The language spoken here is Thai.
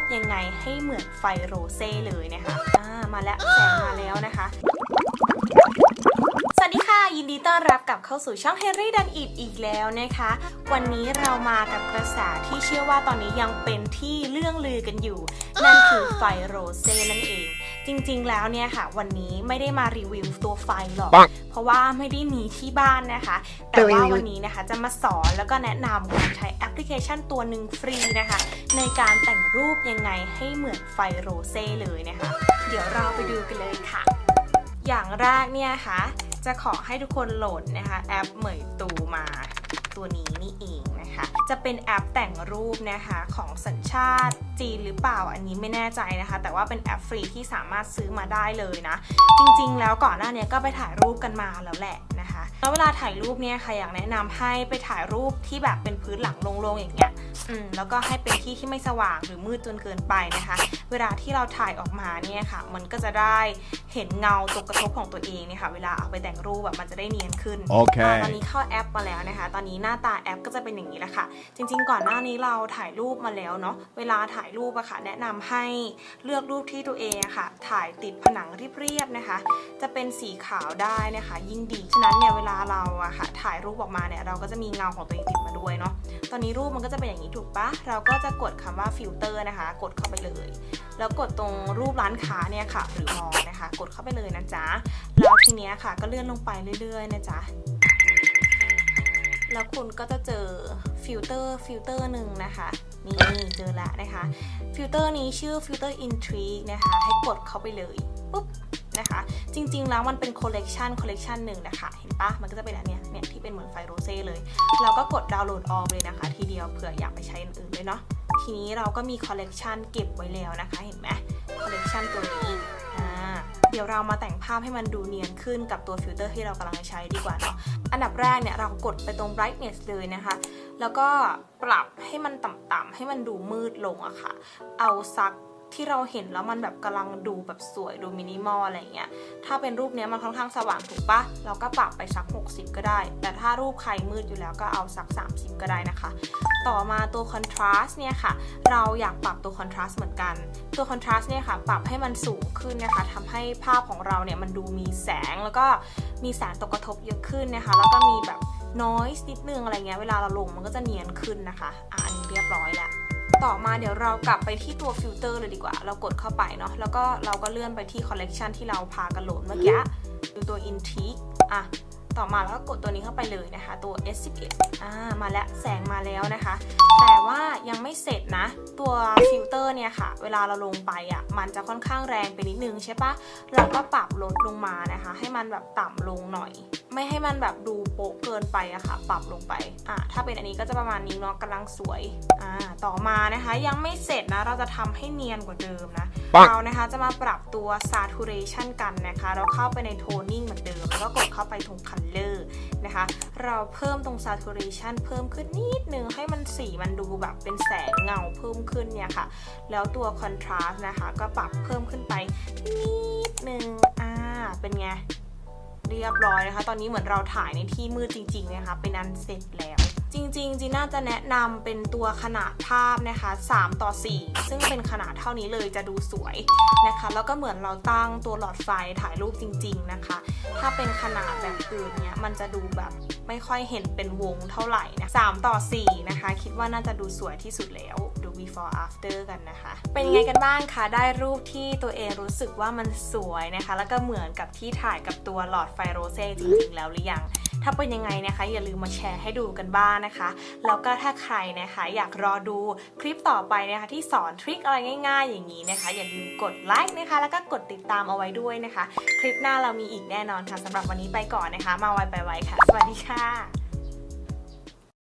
ปยังไงให้เหมือนไฟโรเซ่เลยนะคะอ่ามาแล้วแสงมาแล้วนะคะสวัสดีค่ะยินดีต้อนรับกลับเข้าสู่ช่อง Henry ดันอิดอีกแล้วนะคะ วันนี้เรามากับกระแสที่เชื่อว่าตอนนี้ยังเป็นที่เรื่องลือกันอยู่ นั่นคือไฟโรเซ่นั่นเอง จริงๆ แล้วเนี่ยค่ะ วันนี้ไม่ได้มารีวิวตัวไฟหรอกปังเพราะว่าไม่ได้มีที่บ้านนะคะ แต่ว่าวันนี้นะคะจะมาสอนแล้วก็แนะนำการใช้แอปพลิเคชันตัวหนึ่งฟรีนะคะ ในการแต่งรูปยังไงให้เหมือนไฟโรเซ่เลยนะคะ เดี๋ยวเราไปดูกันเลยค่ะ อย่างแรกเนี่ยค่ะจะขอให้ทุกคนโหลดนะคะแอปเหมยตูมา ตัวนี้นี่เองนะคะ จะเป็นแอปแต่งรูปนะคะของสัญชาติจีนหรือเปล่าอันนี้ไม่แน่ใจนะคะ แต่ว่าเป็นแอปฟรีที่สามารถซื้อมาได้เลยนะ จริงๆ แล้วก่อนหน้านี้ก็ไปถ่ายรูปกันมาแล้วแหละนะคะแล้วเวลาถ่ายรูปเนี่ยค่ะอยากแนะนำให้ไปถ่ายรูปที่แบบเป็นพื้นหลังโล่งๆอย่างเงี้ย อืมแล้วก็ให้เป็นที่ที่ไม่สว่างหรือมืดจนเกินไปนะคะ เวลาที่เราถ่ายออกมาเนี่ยค่ะ มันก็จะได้เห็นเงาตกกระทบของตัวเองเนี่ยค่ะ เวลาเอาไปแต่งรูปแบบมันจะได้เนียนขึ้นโอเคอ่าตอนนี้เข้าแอปมาแล้วนะคะ ตอนนี้หน้าตาแอปก็จะเป็นอย่างนี้แหละค่ะ จริง ๆ ก่อนหน้านี้เราถ่ายรูปมาแล้วเนาะ เวลาถ่ายรูปอะค่ะ แนะนำให้เลือกรูปที่ตัวเองอะค่ะ ถ่ายติดผนังเรียบๆนะคะ จะเป็นสีขาวได้นะคะ ยิ่งดี ฉะนั้นเนี่ยเว ลาเราอะค่ะถ่ายรูปออกมาเนี่ยเราก็จะมีเงาของตัวเองติดมาด้วยเนาะตอนนี้รูปมันก็จะเป็นอย่างนี้ถูกปะเราก็จะกดคำว่าฟิลเตอร์นะคะ กดเข้าไปเลย แล้วกดตรงรูปร้านค้าเนี่ยค่ะหรือมอนะคะ กดเข้าไปเลยนะจ๊ะแล้วทีเนี้ยค่ะก็เลื่อนลงไปเรื่อยๆนะจ๊ะแล้วคุณก็จะเจอฟิลเตอร์ฟิลเตอร์หนึ่งนะคะนี่เจอแล้วนะคะฟิลเตอร์นี้ชื่อฟิลเตอร์ Intrigue นะคะ ให้กดเข้าไปเลยปุ๊บ นะคะ จริง ๆ แล้วมันเป็นคอลเลกชันคอลเลกชันหนึ่งนะคะ เห็นปะมันก็จะเป็นอันเนี้ยเนี่ยที่เป็นเหมือนไฟโรเซ่เลย เราก็กดดาวน์โหลดออมเลยนะคะ ทีเดียวเผื่ออยากไปใช้อันอื่นด้วยเนาะทีนี้เราก็มีคอลเลกชันเก็บไว้แล้วนะคะ เห็นไหมคอลเลกชันตัวนี้เดี๋ยวเรามาแต่งภาพให้มันดูเนียนขึ้นกับตัวฟิลเตอร์ที่เรากำลังใช้ดีกว่าเนาะ อันดับแรกเนี่ยเรากดไปตรง brightness เลยนะคะ แล้วก็ปรับให้มันต่ำๆให้มันดูมืดลงอะค่ะ เอาซัก ที่เราเห็นแล้วมันแบบกำลังดูแบบสวยดูมินิมอลอะไรเงี้ย ถ้าเป็นรูปเนี้ยมันค่อนข้างสว่างถูกปะเราก็ปรับไปสัก 60 ก็ได้ แต่ถ้ารูปใครมืดอยู่แล้วก็เอาสัก 30 ก็ได้นะคะ ต่อมาตัว contrast เนี่ยค่ะ เราอยากปรับตัว contrast เหมือนกัน ตัว contrast เนี่ยค่ะ ปรับให้มันสูงขึ้นนะคะทำให้ภาพของเราเนี่ยมันดูมีแสงแล้วก็มีแสงตกกระทบเยอะขึ้นนะคะ แล้วก็มีแบบ noise นิดนึงอะไรเงี้ย เวลาเราลงมันก็จะเนียนขึ้นนะคะ อะอันนี้เรียบร้อยแล้ว ต่อมาเดี๋ยวเรากลับไปที่ตัวฟิลเตอร์เลยดีกว่า เรากดเข้าไปเนาะ แล้วก็เราก็เลื่อนไปที่คอลเลกชันที่เราพากันโหลดเมื่อกี้ดูตัว Intrigue อะ ต่อมาแล้วก็กดตัวนี้เข้าไปเลยนะคะ ตัว S11 อ่า มาแล้วแสงมาแล้วนะคะ แต่ว่ายังไม่เสร็จนะ ตัวฟิลเตอร์เนี่ยค่ะ เวลาเราลงไปอะ มันจะค่อนข้างแรงไปนิดนึงใช่ปะเราก็ปรับลดลงมานะคะ ให้มันแบบต่ำลงหน่อย ไม่ให้มันแบบดูโป๊ะเกินไปอะค่ะ ปรับลงไป อ่าถ้าเป็นอันนี้ก็จะประมาณนี้เนาะกำลังสวย อ่า ต่อมานะคะ ยังไม่เสร็จนะ เราจะทำให้เนียนกว่าเดิมนะปังเรานะคะจะมาปรับตัว saturation กันนะคะ เราเข้าไปใน toning เหมือนเดิม แล้วก็กดเข้าไปตรง color นะคะ เราเพิ่มตรง saturation เพิ่มขึ้นนิดนึง ให้มันสีมันดูแบบเป็นแสงเงาเพิ่มขึ้นเนี่ยค่ะ แล้วตัว contrast นะคะ ก็ปรับเพิ่มขึ้นไปนิดนึง อ่า เป็นไง เรียบร้อยนะคะ ตอนนี้เหมือนเราถ่ายในที่มืดจริงๆนะคะเป็นอันเสร็จแล้ว จริงๆจีน่าจะแนะนำเป็นตัวขนาดภาพนะคะ 3 ต่อ 4 ซึ่งเป็นขนาดเท่านี้เลยจะดูสวยนะคะ แล้วก็เหมือนเราตั้งตัวหลอดไฟถ่ายรูปจริง ๆนะคะ ถ้าเป็นขนาดแบบอื่นเนี่ยมันจะดูแบบไม่ค่อยเห็นเป็นวงเท่าไหร่นะ3ต่อ4นะคะ คิดว่าน่าจะดูสวยที่สุดแล้ว before after กันนะคะ เป็นยังไงกันบ้างคะ ได้รูปที่ตัวเองรู้สึกว่ามันสวยนะคะ แล้วก็เหมือนกับที่ถ่ายกับตัวหลอดไฟโรเซ่จริงๆ แล้วหรือยังถ้าเป็นยังไงนะคะ อย่าลืมมาแชร์ให้ดูกันบ้างนะคะ แล้วก็ถ้าใครนะคะอยากรอดูคลิปต่อไปนะคะ ที่สอนทริคอะไรง่าย ๆ อย่างนี้นะคะ อย่าลืมกดไลค์นะคะ แล้วก็กดติดตามเอาไว้ด้วยนะคะ คลิปหน้าเรามีอีกแน่นอนค่ะสำหรับวันนี้ไปก่อนนะคะ มาไวไปไวค่ะ สวัสดีค่ะ